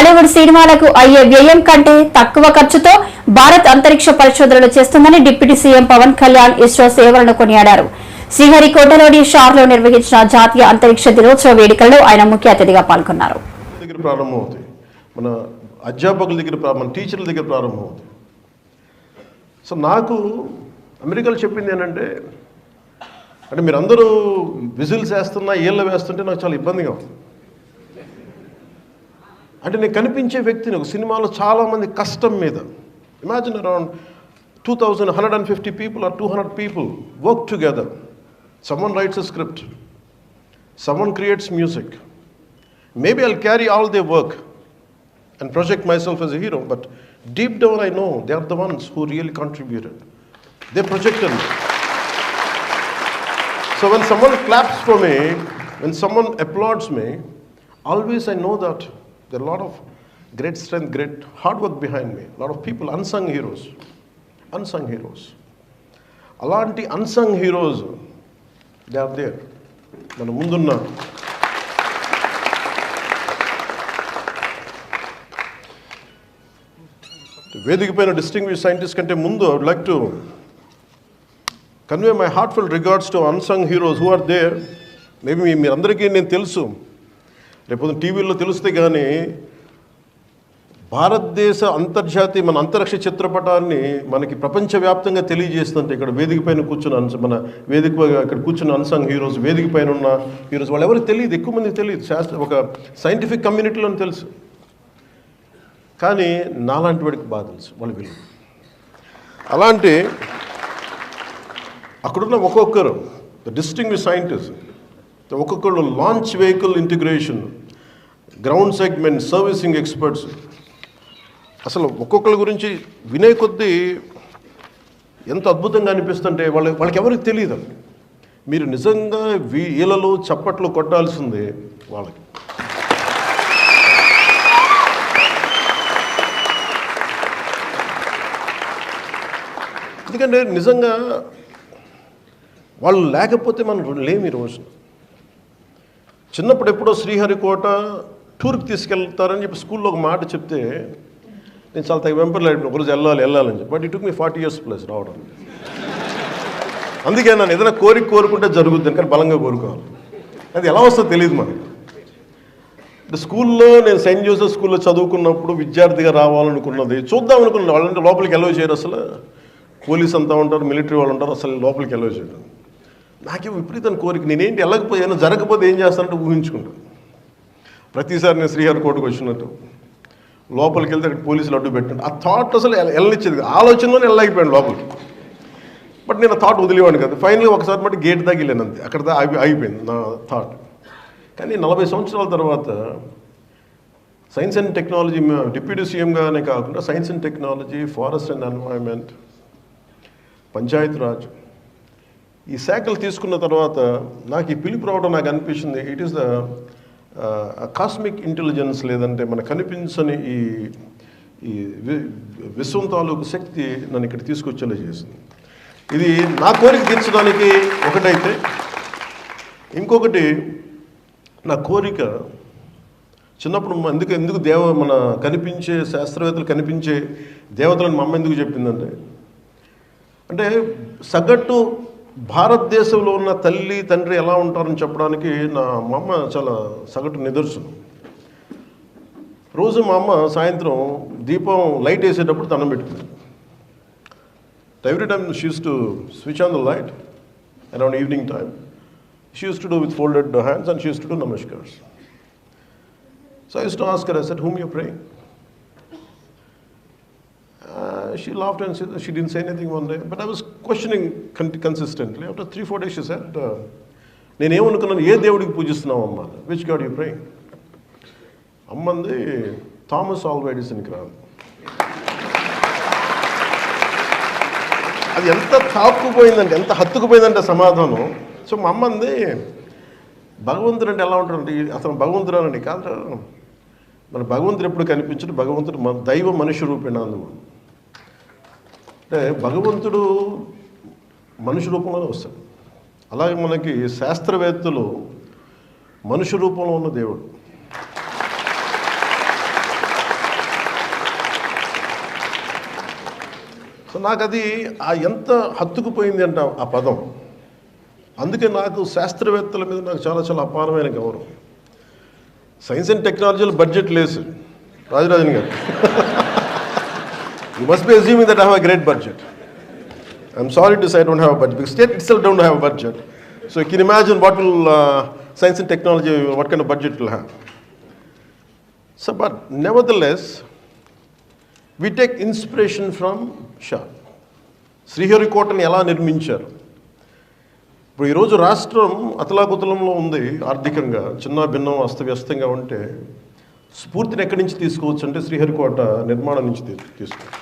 Hollywood సినిమాలకు అయ్యే వ్యయం కంటే తక్కువ ఖర్చుతో భారత్ అంతరిక్ష పరిశోధనలు చేస్తుందని deputy CM Pawan Kalyan ISRO సేవలను కొనియాడారు. శ్రీహరికోటలోని షార్లో నిర్వహించిన జాతీయ అంతరిక్ష దినోత్సవ వేడుకల్లో ఆయన ముఖ్య అతిథిగా పాల్గొన్నారు. మన అధ్యాపకుల దగ్గర ప్రా- మన టీచర్ల దగ్గర ప్రారంభమవుతుంది సో నాకు అమెరికాలో చెప్పింది ఏంటంటే అంటే మీరందరూ విజిల్స్ వేస్తున్నా ఏళ్ళు వేస్తుంటే నాకు చాలా ఇబ్బందిగా ఉంది. అంటే నేను కనిపించే వ్యక్తిని ఒక సినిమాలో చాలామంది కష్టం మీద imagine around two thousand hundred and fifty people or two hundred people work together someone writes a script someone creates music Maybe I'll carry all their work and project myself as a hero, but deep down I know they are the ones who really contributed. They projected me. So when someone claps for me, when someone applauds me, always I know that there are a lot of great strength, great hard work behind me. A lot of people, unsung heroes. Unsung heroes. అలాంటి unsung heroes they are there మన ముందున్న వేదిక పైన distinguish scientist కంటే ముందు I would like to convey my heartful regards to unsung heroes who are there maybe మీ మీరందరికీ నేను తెలుసు రేపు టీవీలో తెలిస్తే కానీ భారతదేశ అంతర్జాతీయ మన అంతరిక్ష చిత్రపటాన్ని మనకి ప్రపంచవ్యాప్తంగా తెలియజేస్తుంటే ఇక్కడ వేదిక పైన కూర్చున్న అంశ మన వేదిక ఇక్కడ కూర్చున్న అన్సంగ్ హీరోస్ వేదిక పైన ఉన్న హీరోస్ వాళ్ళు ఎవరికి తెలియదు ఎక్కువ మందికి తెలియదు. శాస్త్ర ఒక సైంటిఫిక్ కమ్యూనిటీలో తెలుసు. కానీ నాలాంటి వాడికి బాగా తెలుసు వాళ్ళ విలువ. అలాంటి అక్కడున్న ఒక్కొక్కరు ద డిస్టింగ్ సైంటిస్ట్ ఒక్కొక్కరు launch vehicle integration ground segment servicing experts. అసలు ఒక్కొక్కరి గురించి వినే కొద్దీ ఎంత అద్భుతంగా అనిపిస్తుంటే వాళ్ళ వాళ్ళకి ఎవరికి తెలియదు మీరు నిజంగా వీళ్ళలో చప్పట్లు కొట్టాల్సిందే వాళ్ళకి. ఎందుకంటే నిజంగా వాళ్ళు లేకపోతే మనం లేము ఈ రోజున చిన్నప్పుడు ఎప్పుడో శ్రీహరికోట టూర్కి తీసుకెళ్తారని చెప్పి స్కూల్లో ఒక మాట చెప్తే నేను చాలా తగ్గ వెంపర్లాడిన ఒకరోజు వెళ్ళాలి వెళ్ళాలని చెప్పి. But it me forty years plus రావడం. అందుకే నన్ను ఏదైనా కోరిక కోరుకుంటే జరుగుద్ది కానీ బలంగా కోరుకోవాలి. అది ఎలా వస్తుందో తెలియదు మనకి అంటే స్కూల్లో నేను సెయింట్ జోసెఫ్ స్కూల్లో చదువుకున్నప్పుడు విద్యార్థిగా రావాలనుకున్నది చూద్దాం అనుకున్నాను. వాళ్ళంటే లోపలికి ఎలవ్ చేయరు అసలు. పోలీస్ అంతా ఉంటారు మిలిటరీ వాళ్ళు ఉంటారు అసలు లోపలికి ఎలవ్ చేయడం నాకేం విపరీతం కోరిక. నేనేంటి వెళ్ళకపోతే ఏమైనా జరగకపోతే ఏం చేస్తానంటే ఊహించుకుంటాను ప్రతిసారి నేను శ్రీహరికోటకు వచ్చినట్టు. లోపలికి వెళ్తే అక్కడ పోలీసులు అడ్డు పెట్టినట్టు. ఆ థాట్ అసలు వెళ్ళనిచ్చేది ఆలోచనలోనే వెళ్ళలేకపోయాను లోపలికి. బట్ నేను థాట్ వదిలేవాడిని కదా. ఫైనల్గా ఒకసారి మట్టి గేట్ దాకా వెళ్ళాను అంతే. అక్కడ ఆగి అయిపోయింది నా థాట్ కానీ నలభై సంవత్సరాల తర్వాత సైన్స్ అండ్ టెక్నాలజీ డిప్యూటీ సీఎంగానే కాకుండా science and technology forest and environment Panchayat Raj. ఈ శాఖలు తీసుకున్న తర్వాత నాకు ఈ పిలుపు రావడం నాకు అనిపించింది. It is the cosmic intelligence లేదంటే మనకు కనిపించని ఈ ఈ విశ్వం తాలూకు శక్తి నన్ను ఇక్కడ తీసుకొచ్చేలా చేసింది. ఇది నా కోరిక తీర్చడానికి ఒకటైతే ఇంకొకటి నా కోరిక చిన్నప్పుడు ఎందుకు ఎందుకు దేవ మన కనిపించే శాస్త్రవేత్తలు కనిపించే దేవతలను మా అమ్మ ఎందుకు చెప్పిందంటే అంటే సగటు భారతదేశంలో ఉన్న తల్లి తండ్రి ఎలా ఉంటారని చెప్పడానికి నా మా అమ్మ చాలా సగటు నిదర్శనం. రోజు మా అమ్మ సాయంత్రం దీపం లైట్ వేసేటప్పుడు దండం పెట్టుకుంది. Every time she's to switch on the light around evening time she used to do with folded hands and she used to do namaskars so I to ask her I set whom you praying she laughed and she, she didn't say anything one day. But I was questioning con- consistently. After three, four days, she said, uh, నేనేమనుకున్నాను ఏ దేవుడికి పూజిస్తున్నావు అమ్మ? Which god you pray అమ్మంది Thomas Alva ఎడిసన్కి రాదు అది ఎంత తాక్కుపోయిందంటే ఎంత హత్తుకుపోయిందంటే సమాధానం. సో మా అమ్మంది భగవంతుడు అంటే ఎలా ఉంటాడంటే అతను భగవంతుడు అనండి కాదు మన భగవంతుడు ఎప్పుడు కనిపించడు? భగవంతుడు మన దైవ మనుష్య రూపేణ అందుకు అంటే భగవంతుడు మనిషి రూపంలోనే వస్తాడు. అలాగే మనకి శాస్త్రవేత్తలు మనిషి రూపంలో ఉన్న దేవుడు. సో నాకు అది ఆ ఎంత హత్తుకుపోయింది అంట ఆ పదం. అందుకే నాకు శాస్త్రవేత్తల మీద నాకు చాలా చాలా అపారమైన గౌరవం. సైన్స్ అండ్ టెక్నాలజీలో బడ్జెట్ లేదు రాజరాజన్ గారు. You must be assuming that I have a great budget I'm sorry to say I don't have budget budget state state itself don't have a budget So you can imagine what will science and technology technology, what kind budget will will so but but nevertheless, we take inspiration inspiration from Shah శ్రీహరికోటని ఎలా నిర్మించారు? ఇప్పుడు ఈరోజు రాష్ట్రం అతలాకుతలంలో ఉంది ఆర్థికంగా చిన్న భిన్నం అస్తవ్యస్తంగా ఉంటే స్ఫూర్తిని ఎక్కడి నుంచి తీసుకోవచ్చు అంటే శ్రీహరికోట నిర్మాణం నుంచి తీసుకోవచ్చు.